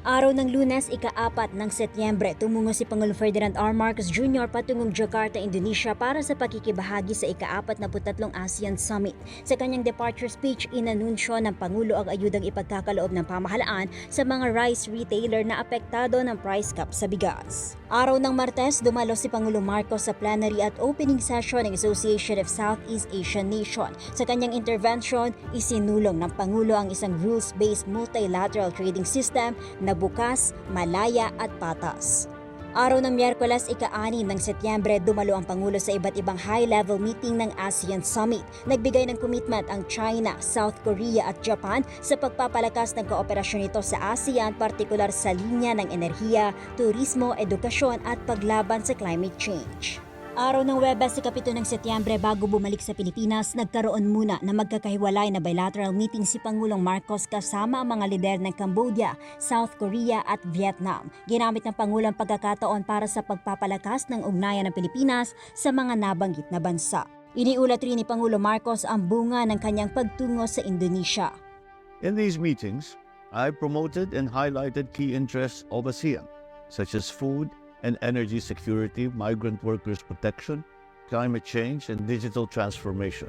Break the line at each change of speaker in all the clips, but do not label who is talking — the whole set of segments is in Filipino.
Araw ng lunes, ika-apat ng Setyembre, tumungo si Pangulong Ferdinand R. Marcos Jr. patungong Jakarta, Indonesia para sa pakikibahagi sa ika-apat na putatlong ASEAN Summit. Sa kanyang departure speech, inanunsyo ng Pangulo ang ayudang ipagkakaloob ng pamahalaan sa mga rice retailer na apektado ng price cap sa bigas. Araw ng Martes, dumalo si Pangulong Marcos sa plenary at opening session ng Association of Southeast Asian Nation. Sa kanyang intervention, isinulong ng Pangulo ang isang rules-based multilateral trading system na bukas, malaya at patas. Araw ng Miyerkules, ika-6 ng Setyembre, dumalo ang Pangulo sa iba't ibang high-level meeting ng ASEAN Summit. Nagbigay ng commitment ang China, South Korea at Japan sa pagpapalakas ng kooperasyon nito sa ASEAN, partikular sa linya ng enerhiya, turismo, edukasyon at paglaban sa climate change. Araw ng Webes, ikapito ng Setyembre bago bumalik sa Pilipinas, nagkaroon muna na magkakahiwalay na bilateral meeting si Pangulong Marcos kasama ang mga lider ng Cambodia, South Korea at Vietnam. Ginamit ng Pangulo ang pagkakataon para sa pagpapalakas ng ugnayan ng Pilipinas sa mga nabanggit na bansa. Iniulat rin ni Pangulo Marcos ang bunga ng kanyang pagtungo sa Indonesia.
In these meetings, I promoted and highlighted key interests of ASEAN, such as food and energy security, migrant workers' protection, climate change, and digital transformation,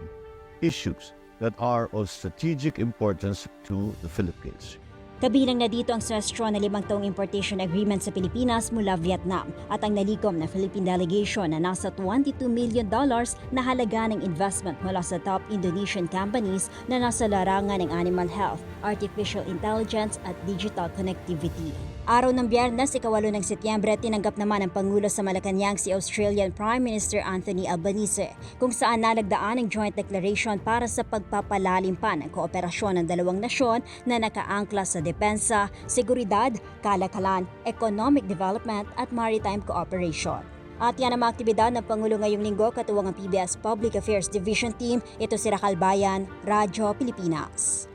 issues that are of strategic importance to the Philippines.
Kabilang na dito ang swestro na limang taong importation agreement sa Pilipinas mula Vietnam at ang nalikom na Philippine delegation na nasa 22 million dollars na halaga ng investment mula sa top Indonesian companies na nasa larangan ng animal health, artificial intelligence at digital connectivity. Araw ng Biyernes, ikawalo ng Setyembre, tinanggap naman ng Pangulo sa Malacanang si Australian Prime Minister Anthony Albanese kung saan nalagdaan ang joint declaration para sa pagpapalalim pa ng kooperasyon ng dalawang nasyon na nakaangkla sa depensa, seguridad, kalakalan, economic development at maritime cooperation. At yan ang mga aktibidad ng Pangulo ngayong linggo katuwang ang PBS Public Affairs Division Team. Ito si Rakal Bayan, Radyo Pilipinas.